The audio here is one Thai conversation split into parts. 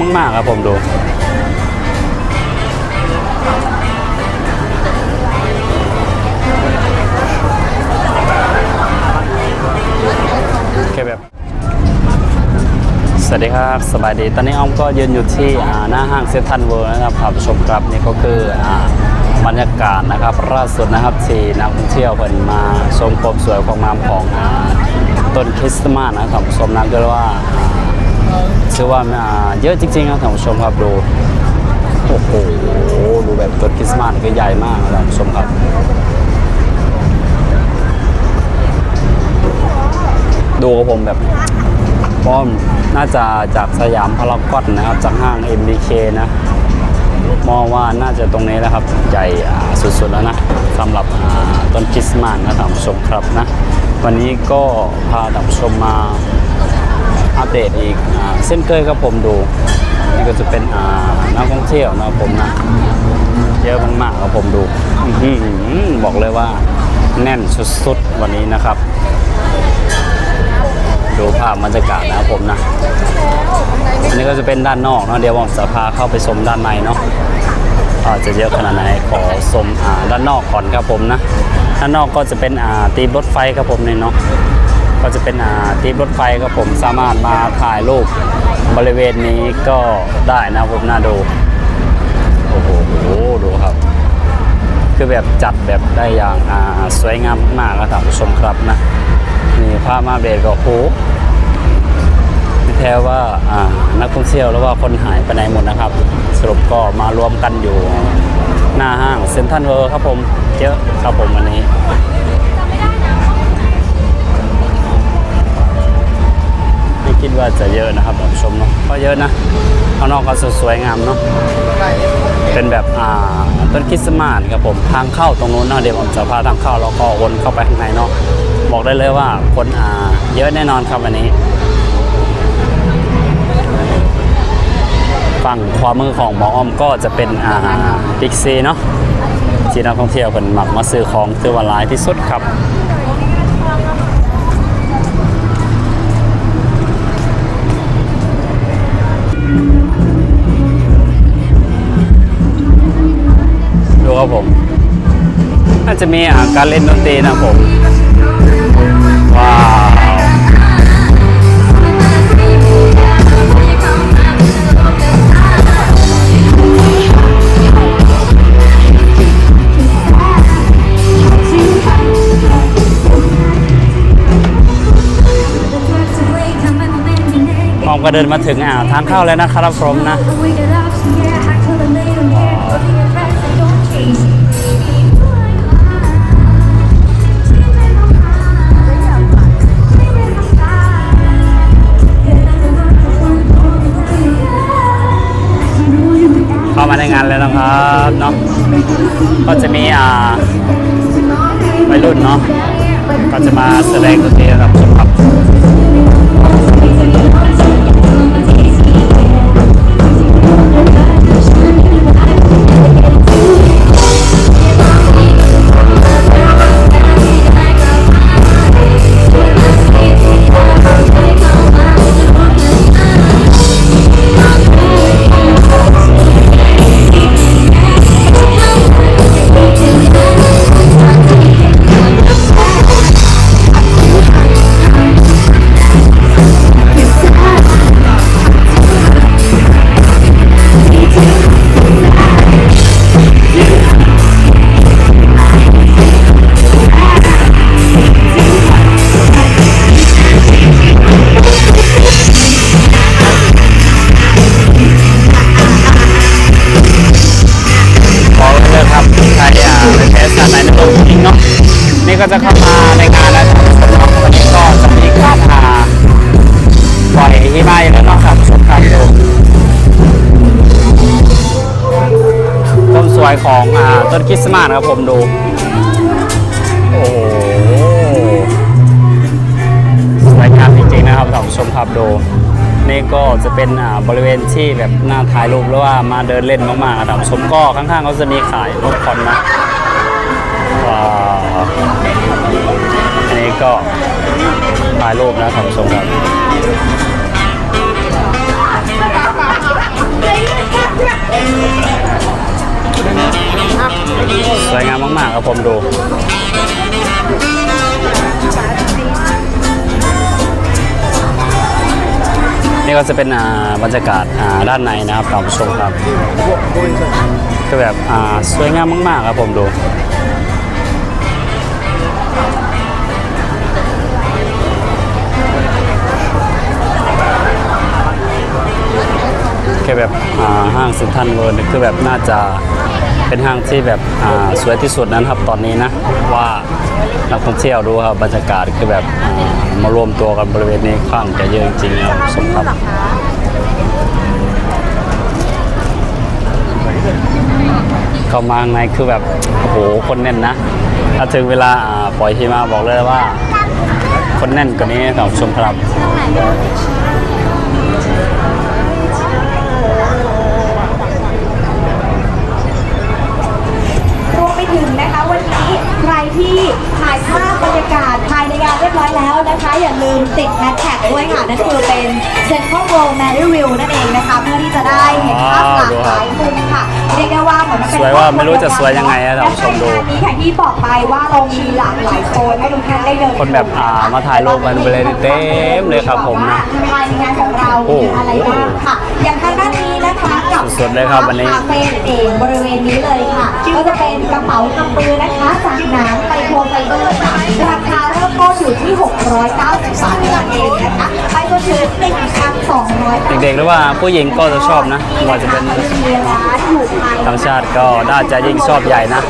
มากๆครับผมดูโอเคแบบสวัสดีครับสบายดี ตอนนี้อ้อมก็ยืนอยู่ที่หน้าห้างเซ็นทรัลเวิลด์นะครับผู้ชมครับนี่ก็คืออบรรยากาศนะครับล่าสุดนะครับที่นักท่องเที่ยวเพิ่นมาชมความสวยความงามของอต้นคริสต์มาสนะครับผู้ชมนะก็เรียกว่า ชื่อว่าเยอะจริงๆครับท่านผู้ชมครับดูโอ้โหดูแบบต้นคริสต์มาสก็ใหญ่มากนะครับท่านผู้ชมครับ ดูกับผมแบบป้อมน่าจะจากสยามพารากอนนะครับ จากห้าง MBK นะมองว่าน่าจะตรงนี้แหละครับ ใหญ่สุดๆแล้วนะสำหรับต้นคริสต์มาสนะท่านผู้ชมครับนะ วันนี้ก็พาท่านผู้ชมมา อัปเดตอีกอเส้นเคยครับผมดูนี่ก็จะเป็นอ่านักท่องเที่ยวนะผมนะเยอะมากๆครับผมดูอบอกเลยว่าแน่นสุดๆวันนี้นะครับ ดูภาพบรรยากาศนะครับผมนะอันนี้ก็จะเป็นด้านนอกเนาะเดี๋ยวผมจะพาเข้าไปชมด้านในเนาะอาจะเยอะขนาดไหนขอชมอด้านนอกก่อนครับผมนะด้านนอกก็จะเป็นตีรถไฟครับผมเนี่ยเนาะ ก็จะเป็นอ่าตีมรถไฟครับผมสามารถมาถ่ายรูปบริเวณนี้ก็ได้นะครับผมน่าดูโอ้โหดูครับ คือแบบจัดแบบได้อย่างอ่าสวยงามมากๆครับท่านผู้ชมครับนะนี่ภาพมาเบรดก็โอ้โหไม่แท้ว่าอ่านักท่องเที่ยวหรือว่าคนหายไปไหนหมดนะครับ สรุปก็มารวมกันอยู่หน้าห้างเซ็นทรัลเวิลด์ครับผมเยอะครับผมวันนี้ คิดว่าจะเยอะนะครับท่านผู้ชมเนาะก็เยอะนะข้างนอกก็สวยงามเนาะเป็นแบบอ่าต้นคริสต์มาสครับผมทางเข้าตรงนู้นเนาะเดี๋ยวผมจะพาทางเข้าแล้วก็วนเข้าไปข้างในเนาะบอกได้เลยว่าคนอ่าเยอะแน่นอนครับวันนี้ฝั่งขวามือของหมออ้อมก็จะเป็นอ่าบิ๊กซีเนาะที่นักท่องเที่ยวเป็นหมักมาซื้อของตัววาหลายที่สุดครับ ดูครับผมน่าจะมีอ่าการเล่นดนตรีนะครับผมว้าวมองก็เดินมาถึงอ่าทางเข้าแล้วนะครับผมนะ ครับเนาะก็จะมีอ่าวัยรุ่นเนาะก็จะมาแสดงดนตรีนะครับ ต้นคริสต์มาสนะครับผมดู โอ้โหสวยงามจริงๆนะครับท่านผู้ชมครับดูนี่ก็จะเป็นอ่าบริเวณที่แบบน่าถ่ายรูปหรือว่ามาเดินเล่นมากๆครับท่านผู้ชมก็ข้างๆเขาจะมีขายรถคอนนะว้าวอันนี้ก็ถ่ายรูปนะท่านผู้ชมครับ สวยงามมากๆครับผมดูนี่ก็จะเป็นบรรยากาศด้านในนะครับท่านผู้ชมครับก็แบบสวยงามมาก ๆ ครับผมดูแค่แบบห้างเซ็นทรัลเวิร์คือแบบน่าจะ เป็นห้างที่แบบสวยที่สุดนั้นครับตอนนี้นะว่านักท่องเที่ยวดูครับบรรยากาศคือแบบมารวมตัวกันบริเวณนี้ค่อนข้างจะเยอะจริงๆครับสมครับเข้ามาในคือแบบโอ้โหคนแน่นนะถ้าถึงเวลาอ่าปล่อยทีมาบอกเลยว่า คนแน่นกว่านี้ครับชมครับ ที่ถ่ายภาพบรรยากาศภายในงานเรียบร้อยแล้วนะคะ อย่าลืมติดแฮชแท็กด้วยค่ะ นั่นคือเป็น Central World Mary View นั่นเองนะคะ เพื่อที่จะได้เห็นภาพหลากหลายมุมค่ะเรียกได้ว่าเหมือนมันเป็นสวยว่าไม่รู้จะสวยยังไงนะท่านผู้ชมดู และภายในงานนี้ค่ะที่บอกไปว่าเรามีหลากหลายโซนให้ทุกท่านได้เดินคนแบบอ่ามาถ่ายรูปกันไปเลยเต็มเลยครับผมนะ ภายในงานของเราโอ้มีอะไรบ้างค่ะอย่าง เลยครับวันนี้คาเฟ่เองบริเวณนี้เลยค่ะ ก็จะเป็นกระเป๋ากำปือนะคะ จากหนังไมโครไฟเบอร์ค่ะราคาเริ่มต้นอยู่ที่ 690 บาทเท่านั้นเองนะคะไปจนถึง1,200เด็กๆหรือว่าผู้หญิงก็จะชอบนะไม่ว่าจะเป็นมีร้านอยู่ภายในต่างชาติก็น่าจะยิ่งชอบใหญ่นะ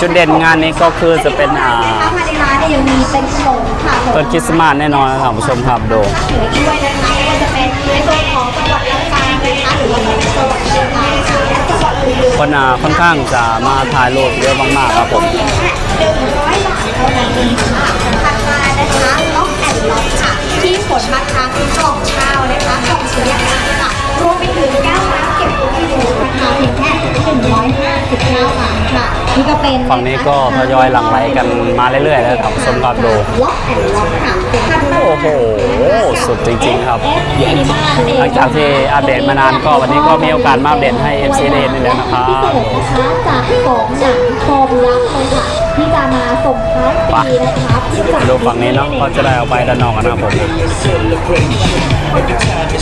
จุดเด่นงานนี้ก็คือจะเป็นอ่าภายในร้านเนี่ยยังมีเป็นขนมค่ะต้นคริสต์มาสแน่นอนนะท่านผู้ชมครับดูเหนือด้วยนะคะไม่ว่าจะเป็นในโซน คนอ่าค่อนข้างจะมาถ่ายรูปเยอะมากๆครับผม นี่ก็เป็นฝั่งนี้ก็ทยอยหลั่งไหลกันมาเรื่อยๆแล้วท่านผู้ชมครับดูล็อกแอนด์ล็อกค่ะถัดมาโอ้โหสุดจริงๆครับเอฟซีมาหลังจากที่อัปเดตมานานก็วันนี้ก็มีโอกาสมาอัปเดตให้ FC ได้เห็นนี่แหละนะครับพิเศษนะคะจากของหนังฟอร์มยักษ์เลยค่ะที่จะมาส่งท้ายปีนะคะที่จากดูฝั่งนี้เนาะก็จะได้เอาไปด้านนอกกันนะครับผมน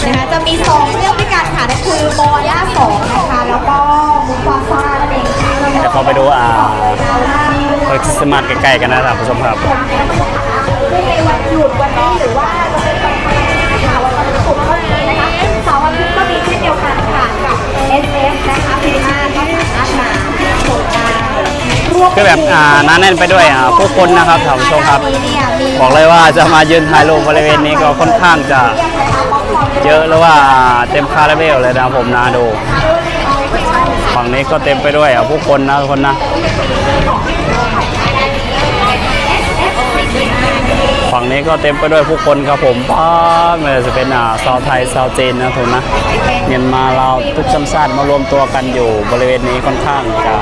ะคะจะมีสองเรื่องด้วยกันค่ะนั่นคือโมย่าสองนะคะแล้วก็มุกฟาซ่า นั่นเองค่ะเดี๋ยวเขาไปดูอ่าคริสต์มาสใกล้ๆกันนะท่านผู้ชมครับซึ่งในวันหยุดวันนี้หรือว่าจะเป็นวันธรรมดาค่ะวันศุกร์ก็มีนะคะเสาร์อาทิตย์ก็มีเช่นเดียวกันค่ะกับ S F นะคะพิมาร์ก็สามารถมาชมได้รวมไปคือแบบอ่าหนาแน่นไปด้วยอ่าผู้คนนะครับท่านผู้ชมครับ บอกเลยว่าจะมายืนถ่ายรูปบริเวณนี้ก็ค่อนข้างจะเยอะแล้วว่าเต็มคาราเบลเลยนะผมนะดู งนี้ก็เต็มไปด้วยอะผู้คนนะทุกคนนะ ฝั่งนี้ก็เต็มไปด้วยผู้คนครับผมป้าไม่ว่าจะเป็นอ่าชาวไทยชาวจีนนะทุกคนนะเมียนมาเราทุกชนชาติมารวมตัวกันอยู่บริเวณนี้ค่อนข้างจะ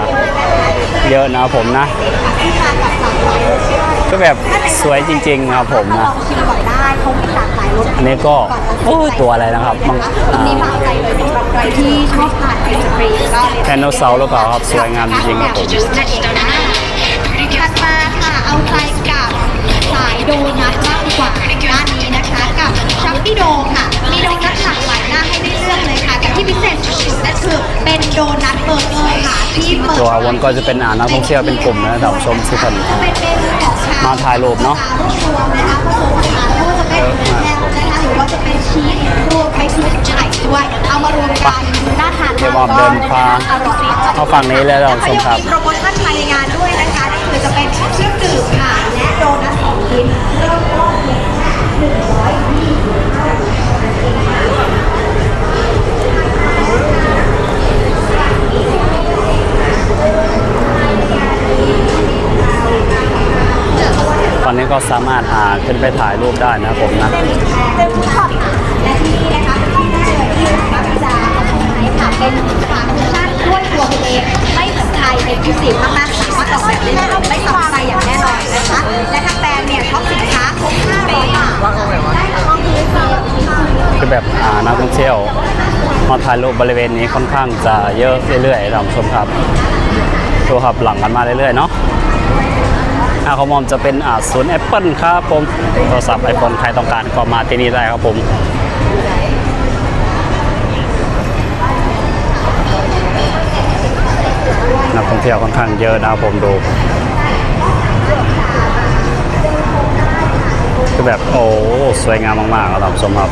เยอะนะผมนะ ก็แบบสวยจริงๆครับผมนะ ลองชิมก่อนได้เขามีหลากหลายรสอันนี้ก็โอ้ยตัวอะไรนะครับบางตรงนี้มาเอาใจเลยสำหรับใครที่ชอบทานไอศครีมก็แคนโนเสาร์หรือเปล่าครับสวยงามจริงๆครับผมนั่นเองนะถัดมาค่ะเอาใจกับสายโดนัทมากดีกว่าด้านนี้นะคะ กับชัมปี้โดค่ะ มีโดนัทหลากหลายหน้าให้ได้เลือกเลยค่ะแต่ที่พิเศษสุดๆนั่นคือเป็นโดนัทเบอร์เกอร์ค่ะที่เปิดตัววนก็จะเป็นอ่านักท่องเที่ยวเป็นกลุ่มนะท่านผู้ชมที่คนอ่าเป็นเมนูของชาวมาถ่ายรูปเนาะรวบรวมนะคะผสมผสานไม่ว่าจะเป็น ทานเดี๋ยวบมาอกกเดินพาอร่อยเอาฝั่งนี้เลยท่านผู้ชมครับแล้วก็ยังมีโปรโมชั่นภายในงานด้วยนะคะนั่นคือจะเป็นเครื่องดื่มค่ะและโดนัทสองชิ้นเริ่มต้นเพียงแค่หนึ่งร้อยยี่สิบห้าบาทตอนนี้ก็สามารถอ่าขึ้นไปถ่ายรูปได้นะครับผมนะ เป็นฝาคุชชั่นด้วยตัวเองไม่เหมือนใครเอ็กซ์คลูซีฟมากๆสามารถออกแบบได้เลยไม่ซ้ำใครอย่างแน่นอนนะคะ และทางแบรนด์เนี่ยท็อปสินค้าครบ500บาทได้ช่องนี้ค่ะคือแบบอ่านักท่องเที่ยวมาถ่ายรูปบริเวณนี้ค่อนข้างจะเยอะเรื่อยๆท่านผู้ชมครับดูครับหลังกันมาเรื่อยๆเนาะอาคอมอมจะเป็นศูนย์แอปเปิลครับผมโทรศัพท์ไอโฟนใครต้องการก็มาที่นี่ได้ครับผม นักท่อง เที่ยวค่อนข้างเยอะนะผมดูคือแบบโอ้สวยงามมากๆครับท่านผู้ชมครับ